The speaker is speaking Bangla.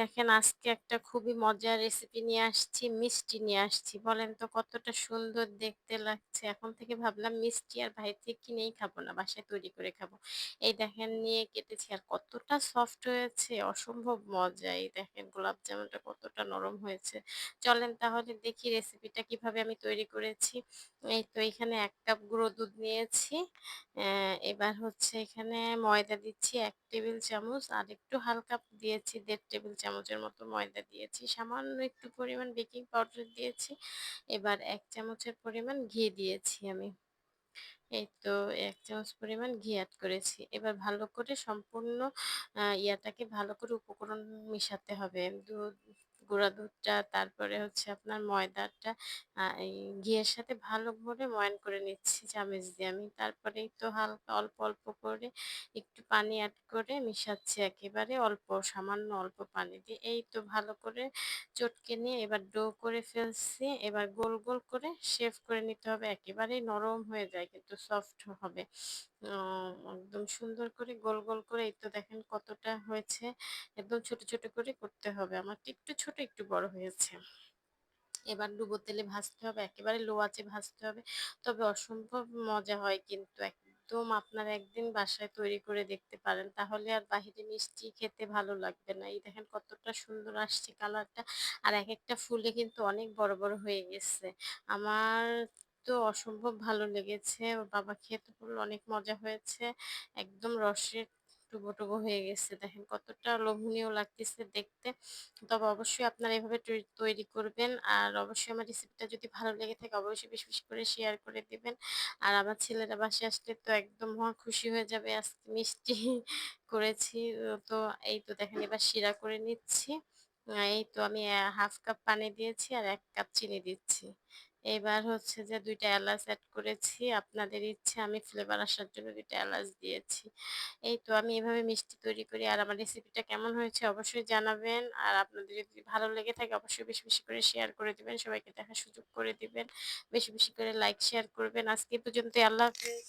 দেখেন আজকে একটা খুবই মজার রেসিপি নিয়ে আসছি, মিষ্টি নিয়ে আসছি। বলেন তো কতটা সুন্দর দেখতে লাগছে। এখন থেকে ভাবলাম মিষ্টি আর বাইরে থেকে কিনেই খাব না, বাসায় তৈরি করে খাব। এই দেখেন নিয়ে কেটেছি আর কতটা সফট হয়েছে, অসম্ভব মজা। এই দেখেন গোলাপ জামুনটা কতটা নরম হয়েছে। চলেন তাহলে দেখি রেসিপিটা কীভাবে আমি তৈরি করেছি। এই তো এখানে ১ কাপ গুঁড়ো দুধ নিয়েছি। এবার হচ্ছে এখানে ময়দা দিচ্ছি এক টেবিল চামচ আর একটু হালকা দিয়েছি দেড় টেবিল চামচের মতো ময়দা দিয়েছি। সামান্য একটু পরিমাণ বেকিং পাউডার দিয়েছি। এবার এক চামচের পরিমাণ ঘি দিয়েছি আমি। এই তো এক চামচ পরিমাণ ঘি অ্যাড করেছি। এবার ভালো করে সম্পূর্ণ ইয়াটাকে ভালো করে উপকরণ মিশাতে হবে। দুধ, গুঁড়া দুধটা তারপরে হচ্ছে আপনার ময়দাটা এই ঘিয়ের সাথে ভালো করে ময়ান করে নিচ্ছি চামচ দিয়ে আমি। তারপরেই তো হালকা অল্প, অল্প করে একটু পানি অ্যাড করে মিশাচ্ছি একেবারে অল্প সামান্য অল্প পানি দিয়ে। এই তো ভালো করে চটকে নিয়ে এবার ডো করে ফেলছি। এবার গোল, গোল করে শেভ করে নিতে হবে। একেবারেই নরম হয়ে যায় কিন্তু সফট হবে। একদম সুন্দর করে গোল, গোল করে এই তো দেখেন কতটা হয়েছে। একদম ছোট, ছোট করে করতে হবে। আমারটা একটু ছোট একটু বড় হয়েছে। এবার ডুবো তেলে ভাজতে হবে। একেবারে লো আঁচে ভাজতে হবে। তবে অসম্ভব মজা হয় কিন্তু একদম আপনারা একদিন বাসায় তৈরি করে দেখতে পারেন। তাহলে আর বাহিরে মিষ্টি খেতে ভালো লাগবে না। এই দেখেন কতটা সুন্দর আসছে কালারটা। আর এক একটা ফুলে কিন্তু অনেক বড়, বড় হয়ে গেছে। আমার তো অসম্ভব ভালো লেগেছে। বাবা খেয়ে তো বলল অনেক মজা হয়েছে। একদম রসের টুকো, টুকো হয়ে গেছে। দেখেন কতটা লোভনীয় লাগতেছে দেখতে। তবে অবশ্যই আপনারা এভাবে তৈরি করবেন। আর অবশ্যই আমার রেসিপিটা যদি ভালো লেগে থাকে অবশ্যই বেশি, বেশি করে শেয়ার করে দিবেন। আর আমার ছেলেরা বাসায় আসলে তো একদম খুশি হয়ে যাবে আজকে মিষ্টি করেছি। তো এই তো দেখেন এবার শিরা করে নিচ্ছি। এই তো আমি হাফ কাপ পানি দিয়েছি আর এক কাপ চিনি দিচ্ছি। এবার হচ্ছে যে ২ টা এলাচ অ্যাড করেছি। আপনাদের ইচ্ছে আমি ফ্লেভার আসার জন্য ২ টা এলাচ দিয়েছি। এই তো আমি এভাবে মিষ্টি তৈরি করি। আর আমার রেসিপিটা কেমন হয়েছে অবশ্যই জানাবেন। আর আপনাদের যদি ভালো লেগে থাকে অবশ্যই বেশি, বেশি করে শেয়ার করে দিবেন। সবাইকে দেখার সুযোগ করে দিবেন। বেশি, বেশি করে লাইক শেয়ার করবেন। আজকে পর্যন্ত আল্লাহ হাফেজ।